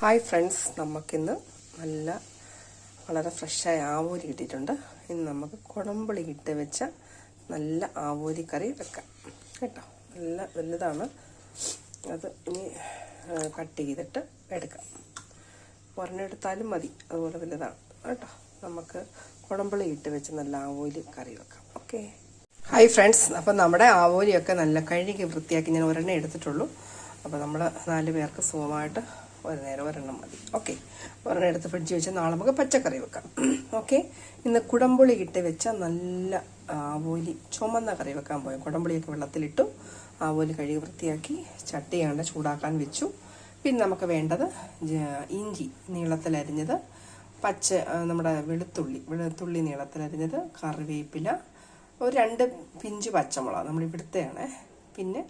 Hi friends നമുക്കിന്ന് നല്ല വളരെ ഫ്രഷായ ആവോലി കിട്ടിയിട്ടുണ്ട്. ഇന്ന് നമുക്ക് കുടമ്പുളി ഇട്ട് വെച്ച നല്ല ആവോലി കറി വെക്കാം. കേട്ടോ? നല്ല വലുതാണ്. അത് ഇനി കട്ട് ചെയ്തിട്ട് എടുക്കാം. ഒരെണ്ണെടുത്താലും മതി അതുപോലെ വലുതാണ്. കേട്ടോ? നമുക്ക് കുടമ്പുളി ഇട്ട് വെച്ച് നല്ല ആവോലി കറി വെക്കാം. ഓക്കെ. ഹായ് ഫ്രണ്ട്സ് അപ്പം നമ്മുടെ ആവോലിയൊക്കെ നല്ല കഴുകി വൃത്തിയാക്കി ഞാൻ ഒരെണ്ണം എടുത്തിട്ടുള്ളൂ. അപ്പോൾ നമ്മൾ നാല് പേർക്ക് സുഖമായിട്ട് ഒരു നേരം ഒരെണ്ണം മതി. ഓക്കെ ഒരെണ്ണം എടുത്ത് ഫ്രിഡ്ജ് വെച്ച് നാളെ നമുക്ക് പച്ചക്കറി വെക്കാം. ഓക്കെ ഇന്ന് കുടംപുളി ഇട്ട് വെച്ച നല്ല ആവോലി ചുമന്ന കറി വെക്കാൻ പോയി. കുടംപുളിയൊക്കെ വെള്ളത്തിലിട്ടു. ആവോലി കഴുകി വൃത്തിയാക്കി ചട്ടിയാണ്ട് ചൂടാക്കാൻ വെച്ചു. പിന്നെ നമുക്ക് വേണ്ടത് ഇഞ്ചി നീളത്തിലരിഞ്ഞത് പച്ച നമ്മുടെ വെളുത്തുള്ളി വെളുത്തുള്ളി നീളത്തിലരിഞ്ഞത് കറിവേപ്പില ഒരു രണ്ട് പിഞ്ച് പച്ചമുളക്. നമ്മൾ ഇവിടുത്തെയാണ്. പിന്നെ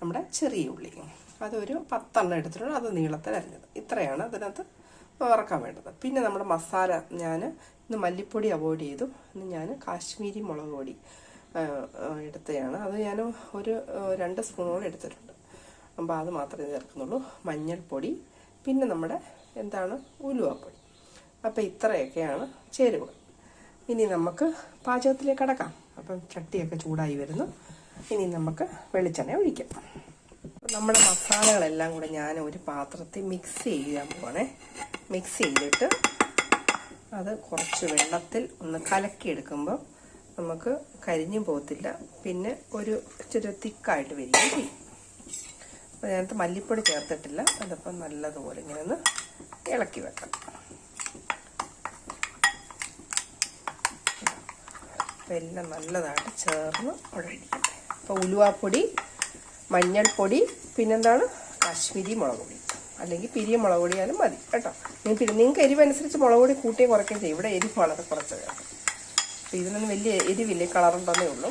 നമ്മുടെ ചെറിയ ഉള്ളി. അതൊരു പത്തെണ്ണം എടുത്തിട്ടുണ്ട് അത് നീളത്തിൽ അരിഞ്ഞത്. ഇത്രയാണ് അതിനകത്ത് വറക്കാൻ വേണ്ടത്. പിന്നെ നമ്മുടെ മസാല ഞാൻ ഇന്ന് മല്ലിപ്പൊടി അവോയ്ഡ് ചെയ്തു. ഇന്ന് ഞാൻ കാശ്മീരി മുളക് പൊടി എടുത്തതാണ് അത് ഞാൻ ഒരു രണ്ട് സ്പൂണോളം എടുത്തിട്ടുണ്ട്. അപ്പോൾ അത് മാത്രമേ ചേർക്കുന്നുള്ളൂ. മഞ്ഞൾപ്പൊടി പിന്നെ നമ്മുടെ എന്താണ് ഉലുവപ്പൊടി. അപ്പോൾ ഇത്രയൊക്കെയാണ് ചേരുവകൾ. ഇനി നമുക്ക് പാചകത്തിലേക്ക് കടക്കാം. അപ്പം ചട്ടിയൊക്കെ ചൂടായി വരുന്നു. ഇനി നമുക്ക് വെളിച്ചെണ്ണ ഒഴിക്കാം. നമ്മുടെ മസാലകളെല്ലാം കൂടെ ഞാൻ ഒരു പാത്രത്തിൽ മിക്സ് ചെയ്യാൻ പോവാണേ. മിക്സ് ചെയ്തിട്ട് അത് കുറച്ച് വെള്ളത്തിൽ ഒന്ന് കലക്കിയെടുക്കുമ്പോൾ നമുക്ക് കരിഞ്ഞു പോകത്തില്ല. പിന്നെ ഒരു ഇച്ചിരി തിക്കായിട്ട് വരികയും ചെയ്യും. അപ്പോൾ ഞാനത് മല്ലിപ്പൊടി ചേർത്തിട്ടില്ല. അതപ്പം നല്ലതുപോലെ ഇങ്ങനെ ഒന്ന് ഇളക്കി വെക്കാം. എല്ലാം നല്ലതായിട്ട് ചേർന്ന് ഉടനെ അപ്പോൾ ഉലുവാപ്പൊടി മഞ്ഞൾപ്പൊടി പിന്നെന്താണ്? കാശ്മീരി മുളക് പൊടി. അല്ലെങ്കിൽ പിരിയ മുളക് പൊടിയാലും മതി. കേട്ടോ? നിങ്ങൾ പിന്നെ നിങ്ങൾക്ക് എരിവനുസരിച്ച് മുളക് പൊടി കൂട്ടിയും കുറയ്ക്കുകയും ചെയ്യും. ഇവിടെ എരിവ് വളരെ കുറച്ച് വേണം. അപ്പോൾ ഇതിനൊന്നും വലിയ എരിവില്ലേ. കളറുണ്ടെന്നേ ഉള്ളൂ.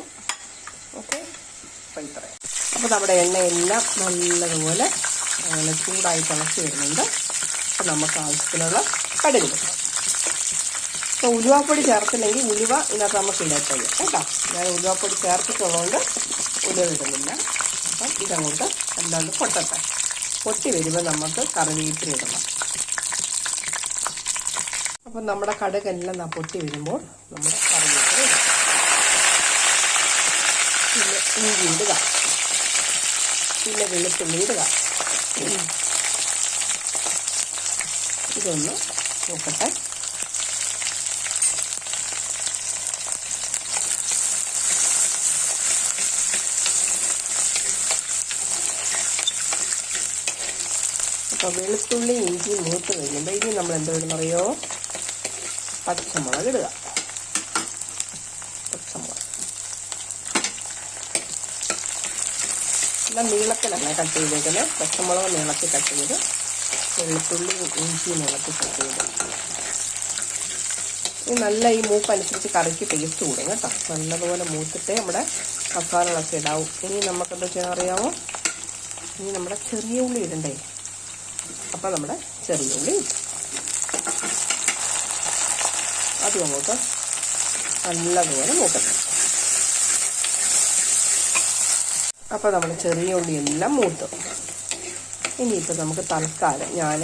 ഓക്കെ? അപ്പോൾ ഇത്രയും. അപ്പോൾ നമ്മുടെ എണ്ണയെല്ലാം നല്ലതുപോലെ അങ്ങനെ ചൂടായി തിളച്ച് വരുന്നുണ്ട്. അപ്പോൾ നമുക്ക് ആവശ്യത്തിനുള്ള കടുക് അപ്പോൾ ഉലുവാപ്പൊടി ചേർത്തില്ലെങ്കിൽ ഉലുവ ഇതിനകത്ത് നമുക്ക് ഇടാൻ കഴിയും. കേട്ടോ? ഞാൻ ഉലുവാപ്പൊടി ചേർത്തിട്ടുള്ളതുകൊണ്ട് ഉലുവ ഇടുന്നില്ല. അപ്പം ഇതങ്ങോട്ട് എന്താണ് പൊട്ടട്ടെ. പൊട്ടി വരുമ്പോൾ നമുക്ക് കറിവേപ്പില ഇടണം. അപ്പം നമ്മുടെ കടുകെല്ലാം നാ പൊട്ടി വരുമ്പോൾ നമ്മുടെ കറിവേപ്പില പിന്നെ ഇഞ്ചി ഇടുക. പിന്നെ വെളുത്തുള്ളി ഇടുക. ഇതൊന്ന് നോക്കട്ടെ. അപ്പോൾ വെളുത്തുള്ളി ഇഞ്ചി മൂത്ത് കഴിയുമ്പോൾ ഇനി നമ്മൾ എന്താ എന്തോ ഇടുന്നറിയോ പച്ചമുളക് ഇടുക. പച്ചമുളക്. എല്ലാം നീളത്തിലാണ് കട്ട് ചെയ്തേക്കുന്നത് പച്ചമുളക് നീളത്തിൽ കട്ട് ചെയ്ത് വെളുത്തുള്ളി ഇഞ്ചി നീളത്തിൽ കട്ട് ചെയ്ത് ഈ നല്ല ഈ മൂപ്പനുസരിച്ച് കറിക്ക് ടേസ്റ്റ് കൂടും കേട്ടോ. നല്ലതുപോലെ മൂത്തിട്ട് നമ്മുടെ മസാലകളൊക്കെ ഇടാവും. ഇനി നമുക്കെന്താ ചെയ്യാൻ അറിയാമോ ഇനി നമ്മുടെ ചെറിയ ഉള്ളി ഇടണ്ടേ? അപ്പം നമ്മുടെ ചെറിയ ഉള്ളി. അതും അങ്ങോട്ട് നല്ലതുപോലെ മൂക്കട്ടെ. അപ്പോൾ നമ്മൾ ചെറിയ ഉള്ളി എല്ലാം മൂത്തു. ഇനിയിപ്പോൾ നമുക്ക് തൽക്കാലം ഞാൻ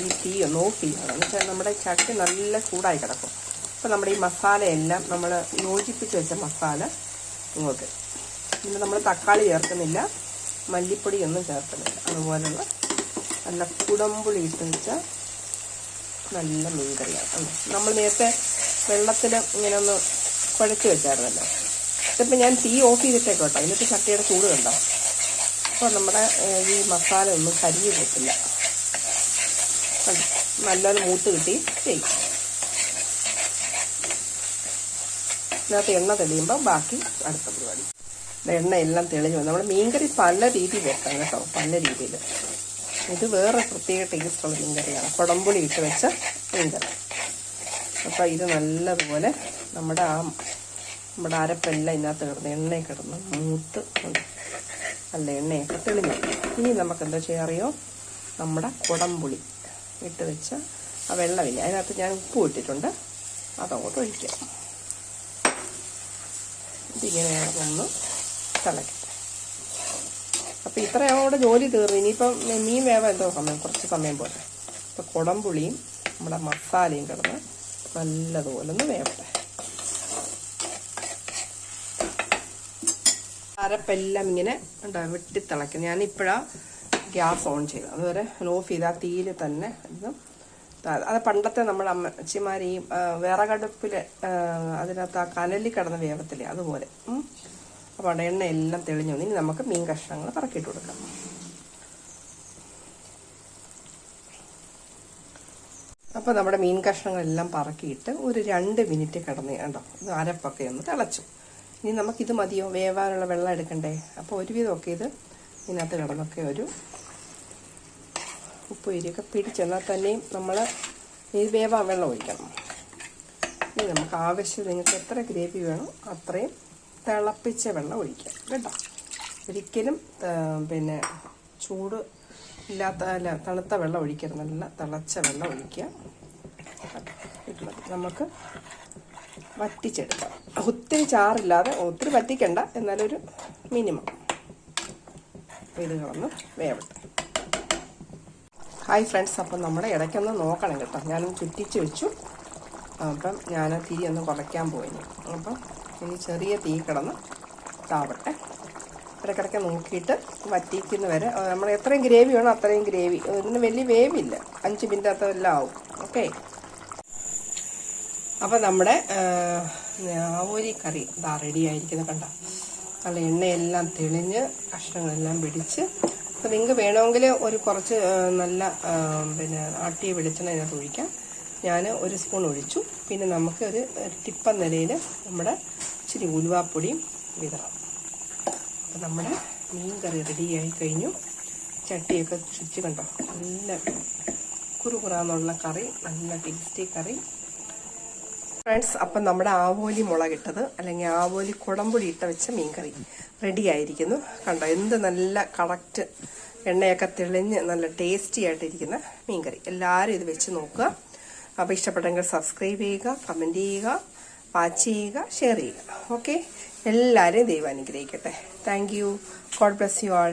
ഈ തീ ഒന്ന് ഓഫ് ചെയ്യണം. എന്ന് വെച്ചാൽ നമ്മുടെ ചട്ടി നല്ല ചൂടായി കിടക്കും. അപ്പോൾ നമ്മുടെ ഈ മസാലയെല്ലാം നമ്മൾ യോജിപ്പിച്ച് വെച്ച മസാല ഇങ്ങോട്ട്. പിന്നെ നമ്മൾ തക്കാളി ചേർക്കുന്നില്ല. മല്ലിപ്പൊടി ഒന്നും ചേർക്കുന്നില്ല. അതുപോലുള്ള നല്ല കുടമ്പുളി ഇട്ട് വെച്ച നല്ല മീൻകറിയാണ്? നമ്മൾ നേരത്തെ വെള്ളത്തിൽ ഇങ്ങനെ ഒന്ന് കുഴച്ച് വെച്ചായിരുന്നല്ലോ. ഇതിപ്പോൾ ഞാൻ തീ ഓഫ് ചെയ്തിട്ടേക്കോ കേട്ടോ. എന്നിട്ട് ചട്ടിയുടെ ചൂട് കണ്ടോ? അപ്പോൾ നമ്മുടെ ഈ മസാല ഒന്നും കരിഞ്ഞു കിട്ടില്ല? നല്ലൊരു മൂത്ത് കിട്ടി. ചെയ്യും ഇതിനകത്ത് എണ്ണ തെളിയുമ്പോൾ ബാക്കി അടുത്ത പരിപാടി. എണ്ണ എല്ലാം തെളിഞ്ഞു നമ്മൾ മീൻകറി പല രീതിയിൽ വെക്കാം കേട്ടോ. പല രീതിയിൽ ഇത് വേറെ പ്രത്യേക ടേസ്റ്റുള്ള മീൻകറിയാണ്. കുടമ്പുളി ഇട്ട് വെച്ച മീൻകറി. അപ്പോൾ ഇത് നല്ലതുപോലെ നമ്മുടെ ആ നമ്മുടെ അരപ്പെല്ലാം ഇതിനകത്ത് കിടന്ന് എണ്ണയൊക്കെ കിടന്ന് മൂത്ത് നല്ല എണ്ണയൊക്കെ തെളിഞ്ഞു. ഇനി നമുക്ക് എന്താ ചെയ്യാൻ അറിയോ? നമ്മുടെ കുടംപുളി ഇട്ട് വെച്ച ആ വെള്ളമില്ല. അതിനകത്ത് ഞാൻ ഉപ്പ് ഇട്ടിട്ടുണ്ട്. അതങ്ങോട്ട് ഒഴിക്കാം ഇതിങ്ങനെ ഒന്ന് തിളക്കട്ടെ അപ്പോൾ ഇത്രയോടെ ജോലി തീർന്നു. ഇനിയിപ്പം മീൻ വേവ എന്തോ സമയം കുറച്ച് സമയം പോലെ ഇപ്പം കുടംപുളിയും നമ്മുടെ മസാലയും കിടന്ന് നല്ലതുപോലെ ഒന്ന് വേവട്ടെ. അരപ്പെല്ലാം ഇങ്ങനെ ഉണ്ടോ വെട്ടിത്തിളയ്ക്കും. ഞാനിപ്പോഴാ ഗ്യാസ് ഓൺ ചെയ്തത്. അതുവരെ ഓഫ് ചെയ്ത് ആ തീയിൽ തന്നെ ഇതും അത് പണ്ടത്തെ നമ്മുടെ അമ്മച്ചിമാർ ഈ വിറകടുപ്പിൽ അതിനകത്ത് ആ കനലിൽ കിടന്ന് വേവത്തില്ലേ അതുപോലെ. അപ്പോൾ എണ്ണ എല്ലാം തെളിഞ്ഞു. ഇനി നമുക്ക് മീൻ കഷ്ണങ്ങൾ പറക്കിയിട്ട് കൊടുക്കാം. അപ്പോൾ നമ്മുടെ മീൻ കഷ്ണങ്ങളെല്ലാം പറക്കിയിട്ട് ഒരു രണ്ട് മിനിറ്റ് കിടന്ന് കണ്ടോ? അരപ്പൊക്കെ ഒന്ന് തിളച്ചു. ഇനി നമുക്കിത് മതിയോ? വേവാനുള്ള വെള്ളം എടുക്കണ്ടേ? അപ്പോൾ ഒരു ഒരുവിധമൊക്കെ ഇത് ഇതിനകത്ത് കിടന്നൊക്കെ ഒരു ഉപ്പ് ഇരിയൊക്കെ പിടിച്ചെന്നാൽ തന്നെയും നമ്മൾ ഈ വേവാൻ വെള്ളം ഒഴിക്കണം. ഇനി നമുക്ക് ആവശ്യം നിങ്ങൾക്ക് എത്ര ഗ്രേവി വേണോ അത്രയും തിളപ്പിച്ച വെള്ളം ഒഴിക്കാം കേട്ടോ? ഒരിക്കലും പിന്നെ ചൂട് ഇല്ലാത്ത അല്ല തണുത്ത വെള്ളം ഒഴിക്കരുത്. നല്ല തിളച്ച വെള്ളം ഒഴിക്കുക. നമുക്ക് വറ്റിച്ചെടുക്കാം. ഒത്തിരി ചാറില്ലാതെ ഒത്തിരി വറ്റിക്കണ്ട. എന്നാലൊരു മിനിമം. ഇത് കളന്ന് വേവട്ടെ. Hi friends. അപ്പം നമ്മുടെ ഇടയ്ക്കൊന്ന് നോക്കണം കേട്ടോ. ഞാനൊന്ന് ചുറ്റിച്ച് വെച്ചു. അപ്പം ഞാൻ തിരി ഒന്ന് കുറയ്ക്കാൻ പോയി അപ്പം ഇനി ചെറിയ തീ കിടന്ന് താവട്ടെ ഇടയ്ക്കിടയ്ക്ക് നോക്കിയിട്ട് വറ്റിക്കുന്ന വരെ നമ്മൾ എത്രയും ഗ്രേവി വേണോ അത്രയും ഗ്രേവി. ഇതിന് വലിയ വേവില്ല. അഞ്ച് മിനിറ്റ് അത്ര എല്ലാം ആവും. ഓക്കെ? അപ്പോൾ നമ്മുടെ ആവോലി കറി ഇതാ റെഡി ആയിരിക്കുന്നത് കണ്ട. നല്ല എണ്ണയെല്ലാം തെളിഞ്ഞ് കഷ്ണങ്ങളെല്ലാം പിടിച്ച്. അപ്പോൾ നിങ്ങൾക്ക് വേണമെങ്കിൽ ഒരു കുറച്ച് നല്ല പിന്നെ ആട്ടിയ വെളിച്ചെണ്ണ ഇതിനകത്ത് ഒഴിക്കാം. ഞാൻ ഒരു സ്പൂൺ ഒഴിച്ചു. പിന്നെ നമുക്ക് ഒരു ടിപ്പ നിലയിൽ നമ്മുടെ ഇച്ചിരി ഉലുവാപ്പൊടിയും വിതറാം അപ്പം നമ്മുടെ മീൻ കറി റെഡിയായി കഴിഞ്ഞു. ചട്ടിയൊക്കെ ചുച്ച് കണ്ടോ? നല്ല കുറുകുറാന്നുള്ള കറി നല്ല ടേസ്റ്റി കറി. ഫ്രണ്ട്സ് അപ്പം നമ്മുടെ ആവോലി മുളകിട്ടത് അല്ലെങ്കിൽ ആവോലി കുടംപൊടി ഇട്ട വെച്ച മീൻകറി റെഡി ആയിരിക്കുന്നു. കണ്ടോ? എന്ത് നല്ല കറക്റ്റ് എണ്ണയൊക്കെ തെളിഞ്ഞ് നല്ല ടേസ്റ്റി ആയിട്ടിരിക്കുന്ന മീൻകറി എല്ലാവരും ഇത് വെച്ച് നോക്കുക. അപ്പോൾ ഇഷ്ടപ്പെട്ടെങ്കിൽ സബ്സ്ക്രൈബ് ചെയ്യുക കമന്റ് ചെയ്യുക വാച്ച് ചെയ്യുക ഷെയർ ചെയ്യുക. ഓക്കെ എല്ലാവരെയും ദൈവം അനുഗ്രഹിക്കട്ടെ. Thank you God bless you all